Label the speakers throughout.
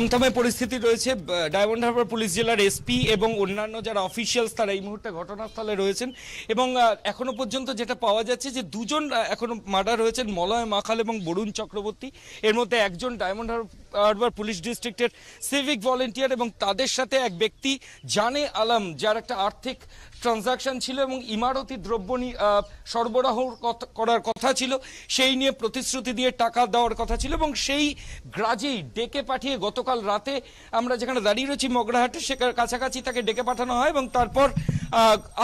Speaker 1: থমথমে পরিস্থিতি রয়েছে। ডায়মন্ড হারবার পুলিশ জেলার এসপি এবং অন্যান্য যারা অফিসিয়ালস তারা এই মুহূর্তে ঘটনাস্থলে রয়েছেন এবং এখনও পর্যন্ত যেটা পাওয়া যাচ্ছে যে দুজন এখনও মার্ডার হয়েছেন মলয় মাখাল এবং বরুণ চক্রবর্তী। এর মধ্যে একজন ডায়মন্ড হারবার পুলিশ ডিস্ট্রিক্টের সিভিক ভলেন্টিয়ার এবং তাদের সাথে এক ব্যক্তি, জানে আলম, যার একটা আর্থিক ট্রানজাকশন ছিল এবং ইমারতি দ্রব্য সরবরাহ করার কথা ছিল। সেই নিয়ে প্রতিশ্রুতি দিয়ে টাকা দেওয়ার কথা ছিল এবং সেই গ্রাজেই ডেকে পাঠিয়ে গতকাল রাতে আমরা যেখানে দাঁড়িয়ে রয়েছি মগরাহাটে, সেখানে কাছাকাছি তাকে ডেকে পাঠানো হয় এবং তারপর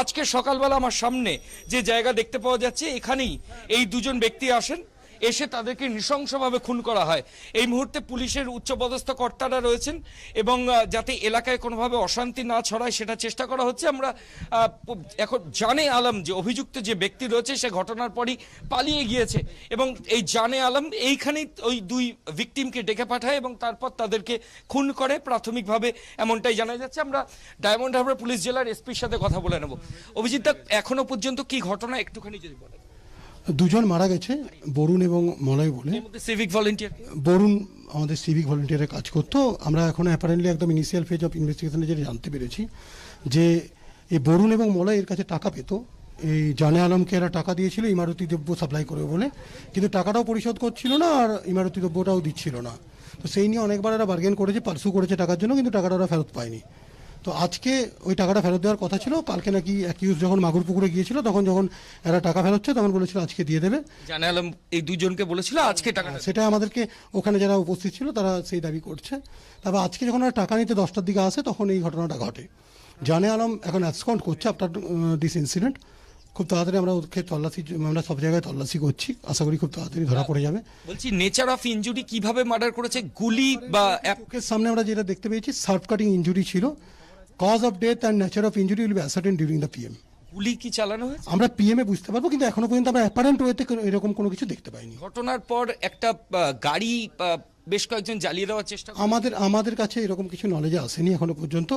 Speaker 1: আজকে সকালবেলা আমার সামনে যে জায়গা দেখতে পাওয়া যাচ্ছে, এখানেই এই দুজন ব্যক্তি আসেন। এসে তাদেরকে নৃশংসভাবে খুন করা হয়। এই মুহূর্তে পুলিশের উচ্চপদস্থ কর্তারা রয়েছেন এবং যাতে এলাকায় কোনোভাবে অশান্তি না ছড়ায় সেটা চেষ্টা করা হচ্ছে। আমরা এখন জানে আলম যে অভিযুক্ত যে ব্যক্তি রয়েছে, সে ঘটনার পরই পালিয়ে গিয়েছে এবং এই জানে আলম এইখানেই ওই দুই ভিকটিমকে ডেকে পাঠায় এবং তারপর তাদেরকে খুন করে। প্রাথমিকভাবে এমনটাই জানা যাচ্ছে। আমরা ডায়মন্ড হারবার পুলিশ জেলার এসপির সাথে কথা বলে নেব। অভিজিৎ দা, এখনও পর্যন্ত কি ঘটনা? একটুখানি যদি বলেন।
Speaker 2: দুজন মারা গেছে বরুণ এবং মলয় বলে।
Speaker 1: সিভিক ভলেন্টিয়ার
Speaker 2: বরুণ আমাদের সিভিক ভলেন্টিয়ারের কাজ করতো। আমরা এখন অ্যাপারেন্টলি একদম ইনিশিয়াল ফেজ অফ ইনভেস্টিগেশনে যেটা জানতে পেরেছি যে এই বরুণ এবং মলয় এর কাছে টাকা পেত। এই জানে আলমকে এরা টাকা দিয়েছিল ইমারতি দ্রব্য সাপ্লাই করবে বলে। কিন্তু টাকাটাও পরিশোধ করছিল না আর ইমারতি দ্রব্যটাও দিচ্ছিল না। তো সেই নিয়ে অনেকবার এরা বার্গেন করেছে পার্সু করেছে টাকার জন্য কিন্তু টাকাটা ওরা ফেরত পায়নি। তো আজকে ওই টাকাটা ফেরত দেওয়ার কথা ছিল। কালকে নাকি অ্যাকিউজ যখন মাগুর পুকুরে গিয়েছিল তখন যখন এরা টাকা ফেরোচ্ছে তখন বলেছিল আজকে দিয়ে দেবে।
Speaker 1: জানে আলম এই দুজনকে বলেছিল আজকে টাকা
Speaker 2: সেটা আমাদেরকে ওখানে যারা উপস্থিত ছিল তারা সেই দাবি করছে। তারপর আজকে যখন ওরা টাকা নিতে দশটার দিকে আসে তখন এই ঘটনাটা ঘটে। জানে আলম এখন অ্যাবসকন্ট করছে আফটার দিস ইনসিডেন্ট খুব তাড়াতাড়ি আমরা ওকে তল্লাশি আমরা সব জায়গায় তল্লাশি করছি। আশা করি খুব তাড়াতাড়ি ধরা পড়ে যাবে।
Speaker 1: বলছি নেচার অফ ইনজুরি কীভাবে মার্ডার করেছে? গুলি বা
Speaker 2: সামনে আমরা যেটা দেখতে পেয়েছি সার্ফ কাটিং ইঞ্জুরি ছিল। Cause of death and nature of injury will be ascertained during the PM
Speaker 1: গুলি কি চালানো হয়েছে?
Speaker 2: আমরা পিএমে বুঝতে পারব কিন্তু এখনও পর্যন্ত আমরা অ্যাপারেন্ট ওয়েতে এরকম কোনো কিছু দেখতে পাইনি।
Speaker 1: ঘটনার পর একটা গাড়ি বেশ কয়েকজন জ্বালিয়ে দেওয়ার চেষ্টা
Speaker 2: আমাদের আমাদের কাছে এরকম কিছু নলেজে আসেনি এখনও পর্যন্ত।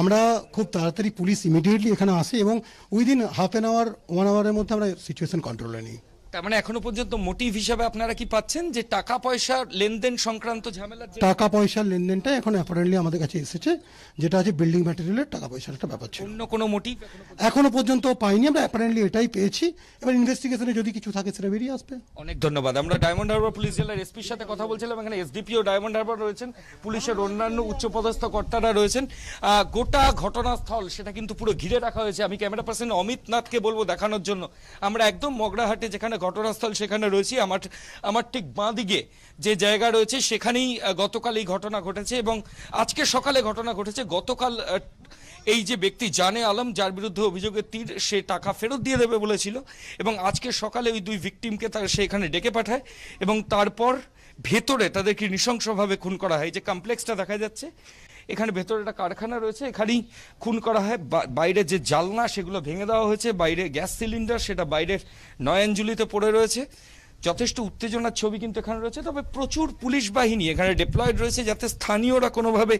Speaker 2: আমরা খুব তাড়াতাড়ি পুলিশ ইমিডিয়েটলি এখানে আসে এবং within half an hour one আওয়ারের মধ্যে আমরা সিচুয়েশন কন্ট্রোলে নিই।
Speaker 1: তার মানে এখনও পর্যন্ত মোটিভ হিসাবে আপনারা কি পাচ্ছেন যে টাকা পয়সা লেনদেন সংক্রান্ত ঝামেলার যে-
Speaker 2: টাকা পয়সার লেনদেনটা এখন অ্যাপারেন্টলি আমাদের কাছে এসেছে যেটা আছে বিল্ডিং ম্যাটেরিয়ালের টাকা পয়সার একটা ব্যাপার ছিল।
Speaker 1: অন্য কোনো মোটিভ
Speaker 2: এখনও পর্যন্ত পাইনি আমরা অ্যাপারেন্টলি এটাই পেয়েছি। এবার ইনভেস্টিগেশনে যদি কিছু থাকে সেটা বেরিয়ে আসবে।
Speaker 1: অনেক ধন্যবাদ। আমরা ডায়মন্ড হারবার পুলিশ জেলার এসপির সাথে কথা বলছিলাম এখানে এসডিপিও ডায়মন্ড হারবার রয়েছেন। পুলিশের অন্যান্য উচ্চপদস্থ কর্তারা রয়েছেন। গোটা ঘটনাস্থল সেটা কিন্তু পুরো ঘিরে রাখা হয়েছে। আমি ক্যামেরা পার্সন অমিত নাথকে বলব দেখানোর জন্য। আমরা একদম মগরাহাটে যেখানে ঘটনাস্থল সেখানে রয়েছি। আমার আমার ঠিক বাঁ দিকে যে জায়গা রয়েছে, সেখানেই গতকাল এই ঘটনা ঘটেছে এবং আজকে সকালে ঘটনা ঘটেছে। গতকাল এই যে ব্যক্তি জানে আলম, যার বিরুদ্ধে অভিযোগের তীর, সে টাকা ফেরত দিয়ে দেবে বলেছিল এবং আজকে সকালে ওই দুই ভিকটিমকে তার সে এখানে ডেকে পাঠায় এবং তারপর ভেতরে তাদেরকে নৃশংসভাবে খুন করা হয়। যে কমপ্লেক্সটা দেখা যাচ্ছে এখানে ভেতরে একটা কারখানা রয়েছে, এখানেই খুন করা হয়। বাইরে যে জালনা, সেগুলো ভেঙে দেওয়া হয়েছে। বাইরে গ্যাস সিলিন্ডার, সেটা বাইরের নয়নজুলিতে পড়ে রয়েছে। যথেষ্ট উত্তেজনার ছবি কিন্তু এখানে রয়েছে। তবে প্রচুর পুলিশ বাহিনী এখানে ডিপ্লয়েড রয়েছে যাতে স্থানীয়রা কোনোভাবে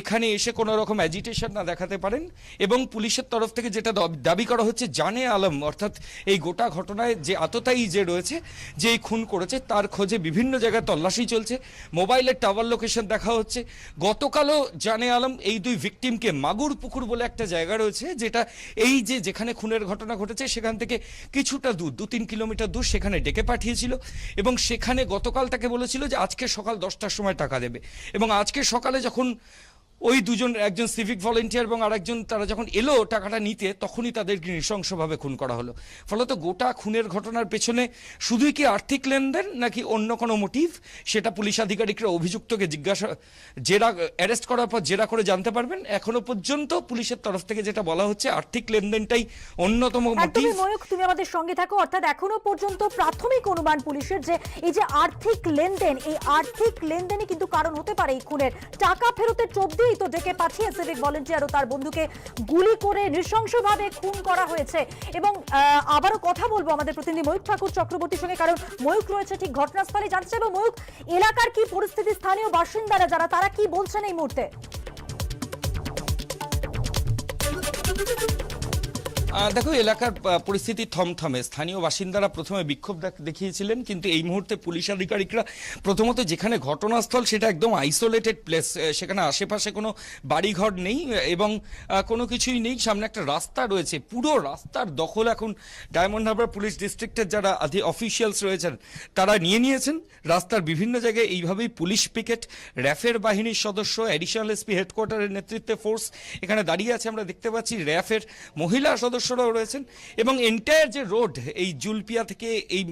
Speaker 1: এখানে এসে কোনো রকম অ্যাজিটেশন না দেখাতে পারেন এবং পুলিশের তরফ থেকে যেটা দাবি করা হচ্ছে, জানে আলম, অর্থাৎ এই গোটা ঘটনায় যে আততায়ী যে রয়েছে যে খুন করেছে, তার খোঁজে বিভিন্ন জায়গায় তল্লাশি চলছে, মোবাইলের টাওয়ার লোকেশন দেখা হচ্ছে। গতকালও জানে আলম এই দুই ভিকটিমকে মাগুর পুকুর বলে একটা জায়গা রয়েছে, যেটা এই যে যেখানে খুনের ঘটনা ঘটেছে, সেখান থেকে কিছুটা দূর দু তিন কিলোমিটার দূর সেখানে ডেকে পাঠিয়েছিল এবং সেখানে গতকাল তাকে বলেছিল যে আজকে সকাল দশটার সময় টাকা দেবে। এবং আজকে সকালে যখন ওই দুজন একজন সিভিক ভলেন্টিয়ার এবং আরেকজন তারা যখন এলো টাকাটা নিতে তখনই তাদেরকে নৃশংসভাবে খুন করা হলো। ফলত গোটা খুনের ঘটনার পেছনে শুধুই কি আর্থিক লেনদেন নাকি অন্য কোনো মোটিভ সেটা পুলিশ আধিকারিকরা অভিযুক্তকে জিজ্ঞাসা জেরা অ্যারেস্ট করার পর জেরা করে জানতে পারবেন। এখনও পর্যন্ত পুলিশের তরফ থেকে যেটা বলা হচ্ছে আর্থিক লেনদেনটাই অন্যতম মোটিভ
Speaker 3: তুমি আমাদের সঙ্গে থাকো। অর্থাৎ এখনও পর্যন্ত প্রাথমিক অনুমান পুলিশের যে এই যে আর্থিক লেনদেন এই আর্থিক লেনদেনই কিন্তু কারণ হতে পারে এই খুনের। টাকা ফেরতের তো ডেকে পাঠিয়ে সিভিক ভলেন্টিয়ার ও তার বন্ধুকে গুলি করে নৃশংসভাবে খুন করা হয়েছে। এবং আবারও কথা বলব আমাদের প্রতিনিধি ময়ূক ঠাকুর চক্রবর্তীর সঙ্গে, কারণ ময়ূক রয়েছে ঠিক ঘটনাস্থলে জানতে চাইব ময়ূক এলাকার কি পরিস্থিতি? স্থানীয় বাসিন্দারা যারা, তারা কি বলছেন এই মুহূর্তে?
Speaker 1: দেখো, এলাকার পরিস্থিতি থমথমে। স্থানীয় বাসিন্দারা প্রথমে বিক্ষোভ দেখিয়েছিলেন, কিন্তু এই মুহূর্তে পুলিশ আধিকারিকরা প্রথমত যেখানে ঘটনাস্থল, সেটা একদম আইসোলেটেড প্লেস সেখানে আশেপাশে কোনো বাড়িঘর নেই, এবং কোনো কিছুই নেই। সামনে একটা রাস্তা রয়েছে, পুরো রাস্তার দখল এখন ডায়মন্ড হারবার পুলিশ ডিস্ট্রিক্টের যারা আধি অফিসিয়ালস রয়েছেন, তারা নিয়ে নিয়েছেন। রাস্তার বিভিন্ন জায়গায় এইভাবেই পুলিশ পিকেট র্যাফের বাহিনীর সদস্য অ্যাডিশনাল এসপি হেডকোয়ার্টারের নেতৃত্বে ফোর্স এখানে দাঁড়িয়ে আছে। আমরা দেখতে পাচ্ছি র্যাফের মহিলা সদস্যরাও রয়েছেন এবং এন্টায়ার যে রোড এই জুলপিয়া থেকে এই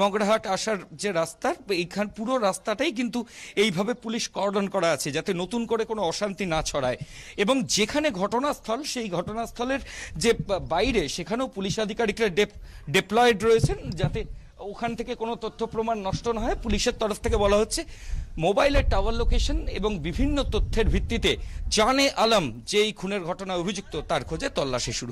Speaker 1: মগরাহাট আসার যে রাস্তার এইখান পুরো রাস্তাটাই কিন্তু এইভাবে পুলিশ কর্ডন করা আছে যাতে নতুন করে কোনো অশান্তি না ছড়ায়। এবং যেখানে ঘটনাস্থল, সেই ঘটনাস্থলের যে বাইরে, সেখানেও পুলিশ আধিকারিকরা ডেপ ডেপ্লয়েড রয়েছেন যাতে ওখান থেকে কোনো তথ্য প্রমাণ নষ্ট না হয়। পুলিশের তরফ থেকে বলা হচ্ছে, মোবাইলের টাওয়ার লোকেশন এবং বিভিন্ন তথ্যের ভিত্তিতে জানে আলম যে এই খুনের ঘটনায় অভিযুক্ত, তার খোঁজে তল্লাশি শুরু।